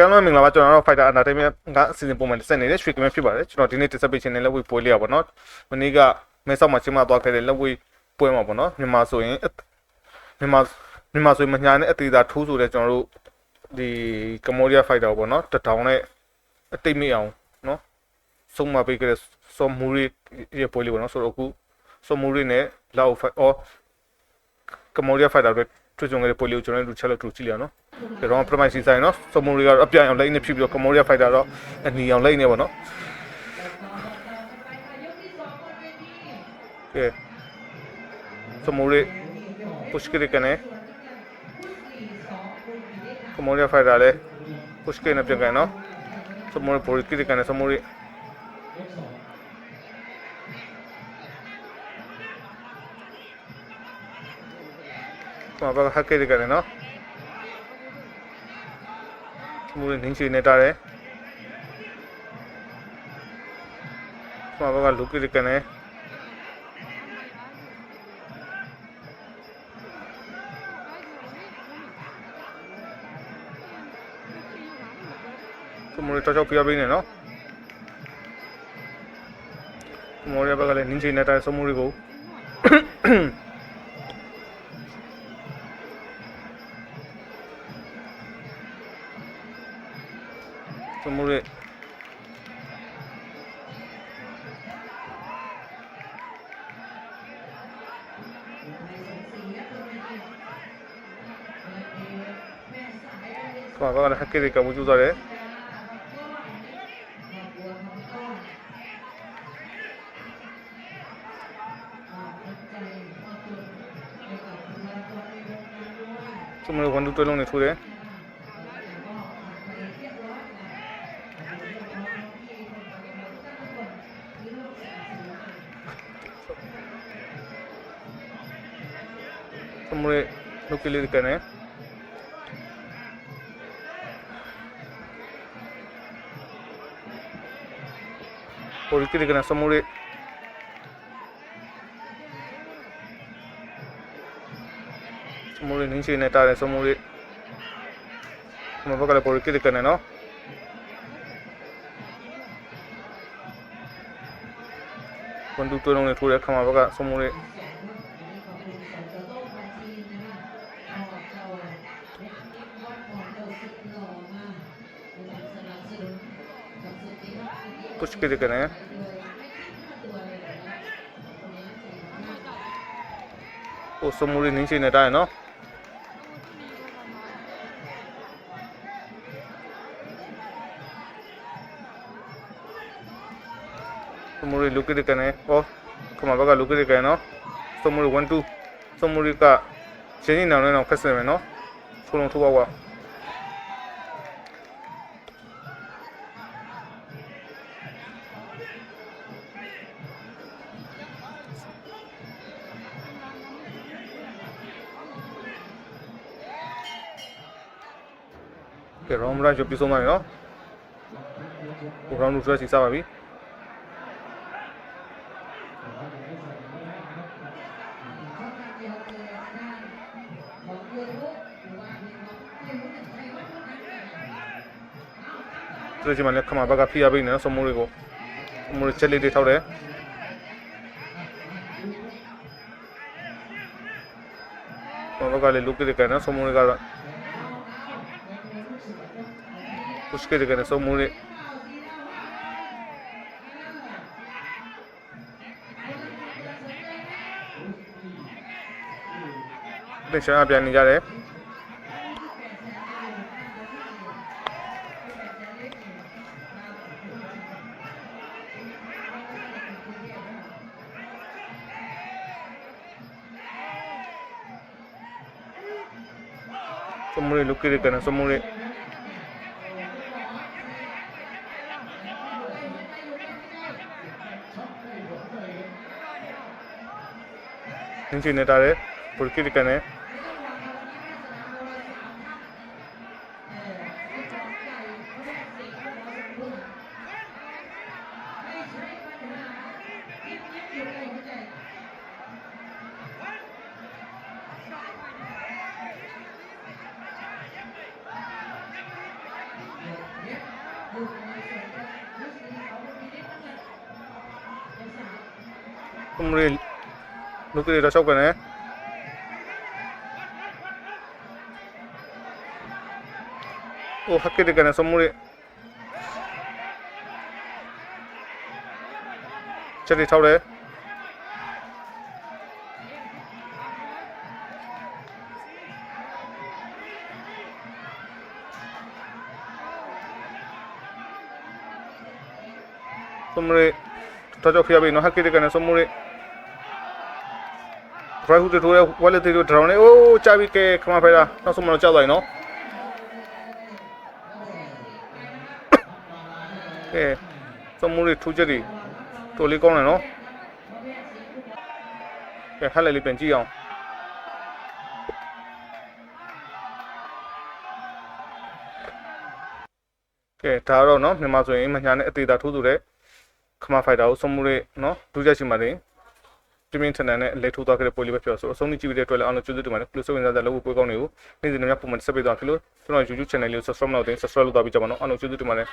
ကဲလို့မင်္ဂလာပါကျွန်တော်တို့ Fighter Entertainment ကအစီအစဉ်ပုံမှန်တက်နေတယ်ရွှေကမဲဖြစ်ပါတယ်ကျွန်တော်ဒီနေ့တက်ဆက်ပေးခြင်းနဲ့လက်ဝှေးပွဲလေးရပါတော့မနေ့ကမဲဆောက်မှာချင်းမသွားခဲ့တဲ့လက်ဝှေးပွဲမှာပေါ့နော်မြန်မာဆိုရင်မြန်မာမြန်မာဆိုရင်မညာနဲ့အသေးသာထိုးဆိုတဲ့ကျွန်တော်တို့ဒီ Cambodia Fighter ပေါ့နော်တထောင်နဲ့အတိတ်မိအောင်နော်ဆုံးမပေးခဲ့တဲ့စောမူရီရဲ့ပွဲလေးပေါ့နော်ဆိုတော့အခုစောမူရီနဲ့လောက်ဖိုက်အော် Cambodia Fighter တွေ တွေ့ကြုံခဲ့တဲ့ပွဲလေးကိုကျွန်တော်တို့ချက်လို့တူကြည့်ရအောင်နော်ဒီတော့ premise ဆိုင်နော်စမူရီကတော့အပြိုင်အောင်လိုက်နေဖြစ်ပြီးတော့ Cambodia fighter တော့အနီအောင်လိုက်နေပါနော်ကဲစမူရီ push ကြည့်ကနေ Cambodia fighter လည်း push ကြည့်နေပြန်ကန်နော်စမူရီပေါ်ကြည့်ကနေစမူရီ ဘာဘာဟက်ကြည့်ကနေနော်မှုတွေနင်းချေနေတာတယ်။ဘာဘာကလူကိရကနေကမှုတွေတော့တော့ပြပေးနေနော်။ကမှုတွေဘက်ကလည်းနင်းချေနေတာစမှုတွေကိုစမှုတွေဘာဘာက လည်းဟက်ကေကမှုကျူသွားတယ်စမှုတွေဝန်တူတွဲလုံးနေထိုးတယ် somewhere locally kane Porque kana somewhere somewhere ninche neta re somewhere မဘကလည်းပေါ်ကိကနေနော်ဝန်တူတွဲလုံး कुछ भी दिख रहे हैं वो समूरी नीचे नेटा है ना समूरी लुकी दिख रहे हैं ओ खमाबा का लुकी दिख रहे हैं ना समूरी वन टू समूरी का चेनी नाम है ना कैसे में ना 出龙出包包。 ကရှင်းနေအောင်လည်းတော့ဖက်စင်မယ်နော်ဖုန်းလုံးထိုးပါကွာကဲ round ရရပြဆုံးသွားပြီနော်ဟို round 2စီစားပါပြီဒီချိန်မှာလည်းခမဘက်ကဖိရပိနေနော်စမိုးတွေကိုစမိုးတွေချက်လေးတွေထောက်တယ်စမိုးကလည်းလုတ်ကြည့်ကြနော်စမိုးတွေကတော့ push ကြည့်ကြနော်စမိုးတွေဒီရှာပြန်နေကြတယ် Somore look at it kana somore ninche netare porque it हिंसी नेतार फुर्की कने कमरे လေးလူကြီးတော့ရှောက်ကနေအိုဟက်ကေတကနေဆုံးမလေးချက်တွေထောက်တယ် sombre tojo khia bi no hakki de kana sombre right hook ထိုးရဲ wallet တွေ drone နေအိုးကြာပြီကဲခမဖဲတာနောက်ဆုံးမတော့ကြာသွားပြီနော်ကဲ sombre ထိုးချက်တွေတော်လေးကောင်းတယ်နော်ကဲဟက်လက်လေးပြန်ကြည့်အောင်ကဲဒါတော့နော်မြန်မာဆိုရင်မညာနဲ့အသေးတာထိုးသူတဲ့ခမဖိုက်တာကိုစုံမှုတွေနော်ဒုကြရှိမှတင် ပြင်းပြင်းထန်ထန်နဲ့လက်ထိုးသွားခဲ့တဲ့ပွဲလေးပဲပြောဆိုအဆုံးကြည့်ပြီးတဲ့အတွက်လည်းအားလုံးကျေးဇူးတင်ပါတယ်ပလူစဝင်စားတဲ့လောက်ပွဲကောင်းတွေကိုနေ့စဉ်နဲ့ပုံမှန်ဆက်ပေးသွားဖြစ်လို့ကျွန်တော် YouTube channel လေးကို subscribe လုပ်တင် subscribe လုပ်သွားပြီးကြပါတော့အားလုံးကျေးဇူးတင်ပါတယ်